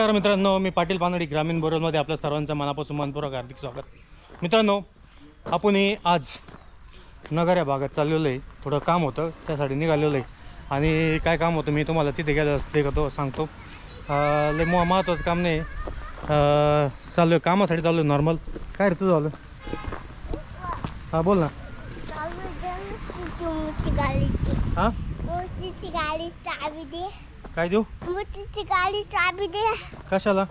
नमस्कार मित्रांनो मी पाटील पानडी ग्रामीण बोरलमध्ये आपल्या सर्वांचं मनापासून मनपूर्वक हार्दिक स्वागत. मित्रांनो आपण आज नगर या भागात चाललेलो आहे. थोडं काम होतं त्यासाठी निघालेलो आहे. आणि काय काम होतं मी तुम्हाला तिथे गेलं देखतो सांगतो. लय म महत्त्वाचं काम नाही. चालू आहे कामासाठी चालू आहे नॉर्मल काय रे तुझं झालं? हां बोल ना. हां? काय देऊ? मोठीची गाडी चाबी दे. कशाला?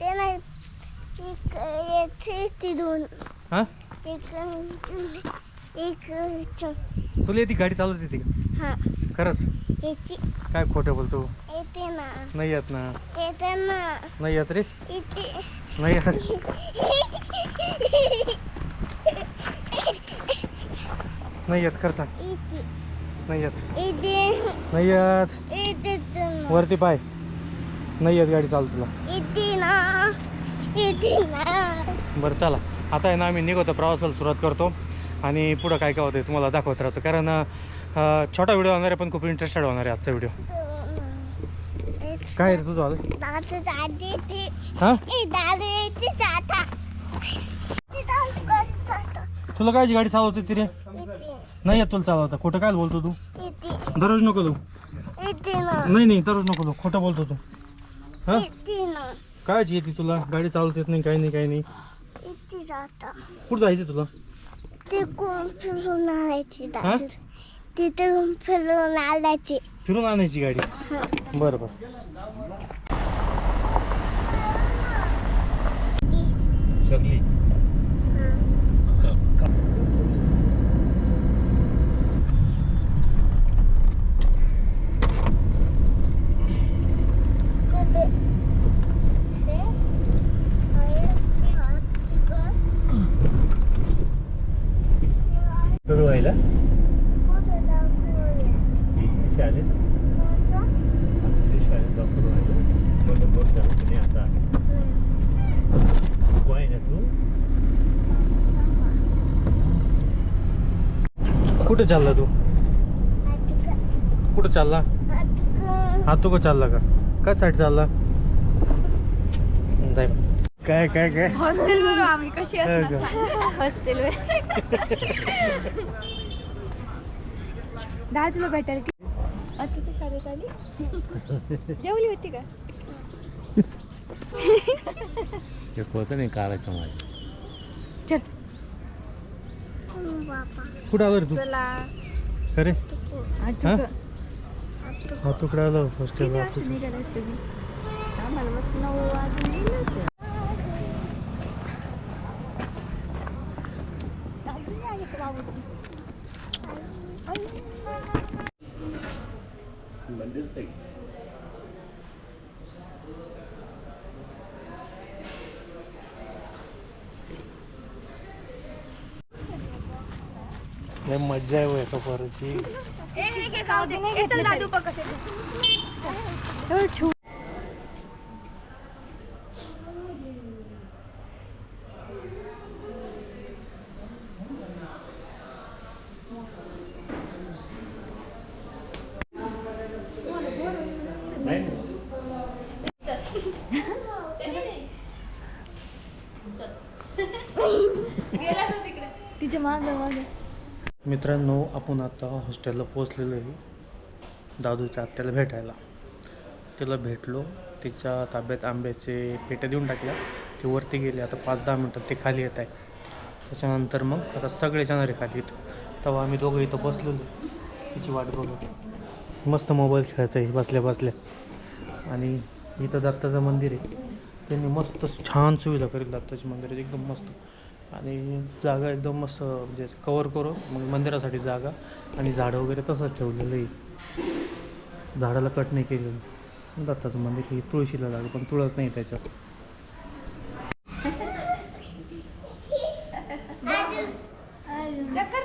ते नाही एक येते तिथून हां? एक एक तुला येते गाडी चालवत येते का? हा. खरंच? याची. काय खोटं बोलतो? येते ना. नाही येत ना. येते ना. नाही येत रे. येते. नाही येत. नाही येत खरं सांग. येते. नाही येत. येते. नाही येत. वरती पाय. नाही येत गाडी चालू तुला. येते ना येते ना. बरं चला. आता आहे ना आम्ही निघतो प्रवासाला सुरुवात करतो. आणि पुढं काय काय होतं तुम्हाला दाखवत राहतो. कारण अं, छोटा व्हिडिओ होणार आहे पण खूप इंटरेस्टेड होणार आहे आजचा व्हिडिओ. काय आहे रे तुझं आलं दादा जाते ते हां? ए दादा येते जाता ते डान्स करत जाता. तुला कायची गाडी चालवते ती रे? येते नाही येत तुला चालवता. खोटं काय बोलतो तू? येते दररोज नको तू नाही नाही दररोज नको तू खोटं बोलतो तू. हां? कायची येते तुला? गाडी चालवता येत नाही काही नाही काही नाही. कुठं जायचं तुला? हा? दादा तिथे फिरून आणायचे? फिरून आणायची गाडी. बरं बरं. सगळी कुठे? हे? आहे ते हातची गं. सुरू व्हायला कुठे दाखवूया? शाळेत कोणतं? शाळेत दाखवून व्हायला मग बोल नाही आता नाही. आहे ना तू कुठं चालला तू. कुठं चालला? आटका. हा तू का चालला? का काय साईड चालला काय काय काय? हॉस्टेलवर आम्ही कशी हो. हॉस्टेलवर. दहा तुला भेटायला की? आता शाळेत आली. जेवली होती का? होतं नाही काढायचं माझं. चल. कुठं आलं रे तू? चला खरे? हा? हा तुकडं आलं? हॉस्टेलला निघाला तुम्ही आम्हाला बस नऊ वाजून गेले होते. अजून नाही आले का बाबू? लय मज्जा आहे एका पोराची. हे. तिच्या मागं मागं. मित्रांनो आपण आता हॉस्टेलला पोचलेलो आहे दादूच्या आत्याला भेटायला. तिला भेटलो तिच्या ताब्यात आंब्याचे पेट्या देऊन टाकल्या. ती वरती गेली आता पाच दहा मिनटात ते खाली येत आहे. त्याच्यानंतर मग आता सगळे जाणारे खाली येतं तेव्हा आम्ही दोघं इथं बसलेलो. तिची वाट बघत. मस्त मोबाईल खेळायचा आहे बसल्या बसल्या. आणि इथं दत्ताचं मंदिर आहे. त्यांनी मस्त छान सुविधा करेल दत्ताची मंदिर एकदम मस्त. आणि जागा एकदम मस्त म्हणजे कवर करून मग मंदिरासाठी जागा आणि झाडं वगैरे तसंच ठेवलेलं आहे झाडाला कट नाही केलेलं. दत्ताचं मंदिर ही तुळशीला लागलं पण तुळस नाही त्याच्यात. चक्कर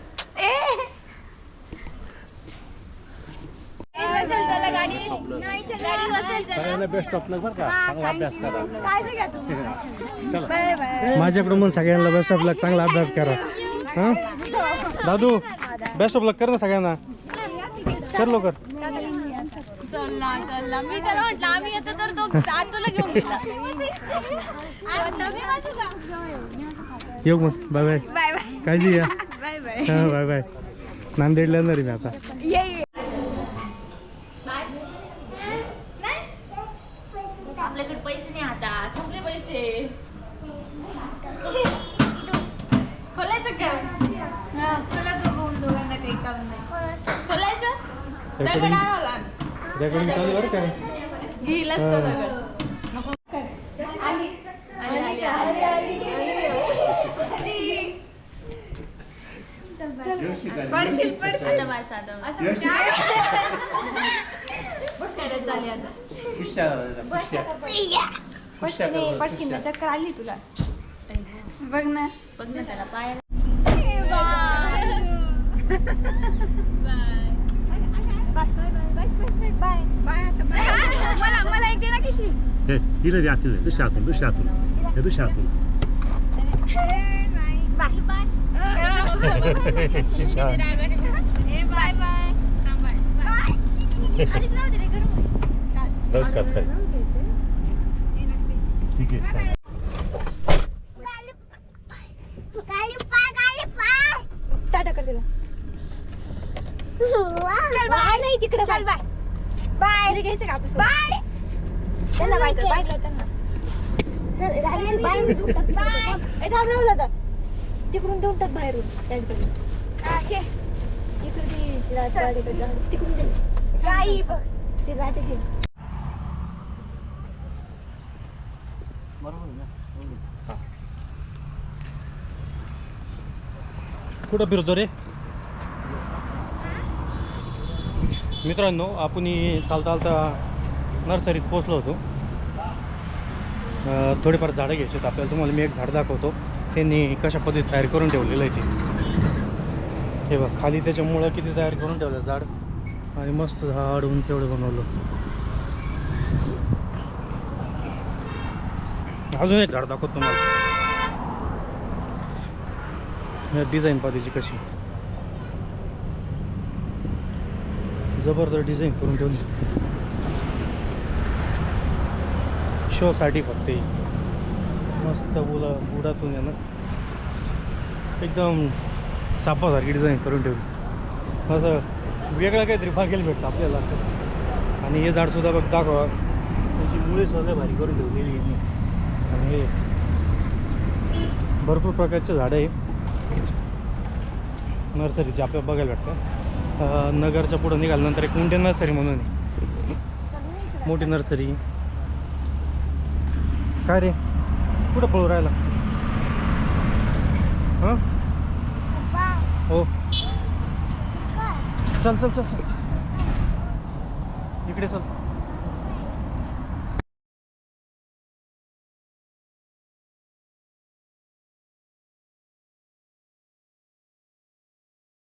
बेस्ट ऑफ लक बरं का. चांगला अभ्यास करा. माझ्याकडून पण सगळ्यांना बेस्ट ऑफ लक चांगला अभ्यास करा. हां? दादू बेस्ट ऑफ लक कर ना सगळ्यांना. कर लवकर. मी त्याला म्हटलं आम्ही येतो तर तो तुला घेऊन गेला. आता मी माझं जा. येऊ मग. Bye bye bye bye. काळजी घ्या. Bye bye. हां बाय बाय. नांदेडला येणार आहे मी आता. ये ये. आपल्याकडे पैसे नाही आता संपले पैसे. खोलायचं का? खोला दोघं दोघांना काही काम नाही. खोलायचं? दगड आणला रेकॉर्डिंग चालू बरं काय घेईलच तो दगड. नको. आली. आली आली आली. पडशील पडशील आता बस आता शरद झाली आता पडशील चक्कर आली तुला बघ ना बघ ना त्याला मला एक दे ना किशी हे हिला द्या तिला दुसऱ्या हातून दुसऱ्या हे बाय बाय. काच काय. ठीक आहे टाटा कर तिला. चल बाय. नाही तिकडे चल बाय. बाय. घ्यायचं का आपण बाय. त्यांना बाय कर बाय कर सर राहिली बाय. बाय राहू दादा तिकडून देऊन टाक बाहेरून त्यांच्याकडे. हा इकडे राजवाड्याकडे. तिकडून दे. काही बघ. ते राहते घे कुठं फिरतो रे? मित्रांनो आपण ही चालता चालता नर्सरीत पोचलो होतो. अं, थोडीफार झाडं घ्यायची होती आपल्याला तुम्हाला मी एक झाड दाखवतो. त्यांनी कशा पद्धतीत तयार करून ठेवलेलं आहे ते. हे बघ खाली त्याच्या मुळं किती तयार करून ठेवलं झाड. आणि मस्त झाड उंच एवढं बनवलं. अजून एक झाड दाखवतो तुम्हाला. डिझाईन पाहिजे कशी. जबरदस्त डिझाईन करून ठेवली. शोसाठी फक्त मस्त बुला बुडातून आहे ना. एकदम सापासारखी डिझाईन करून ठेवली. असं वेगळं काहीतरी बघायला भेटतं आपल्याला असं. आणि हे झाडसुद्धा बघ दाखवा. त्याची मुळे सगळं भारी करून ठेवलेली आहे आणि हे भरपूर प्रकारचे झाडं आहे. नर्सरीचे आपल्याला बघायला भेटतं. नगरच्या पुढं निघाल्यानंतर एक मुंडे नर्सरी म्हणून मोठी नर्सरी. काय रे? कुठं पळू राहिला? हां? हो. चल चल चल चल. इकडे चल.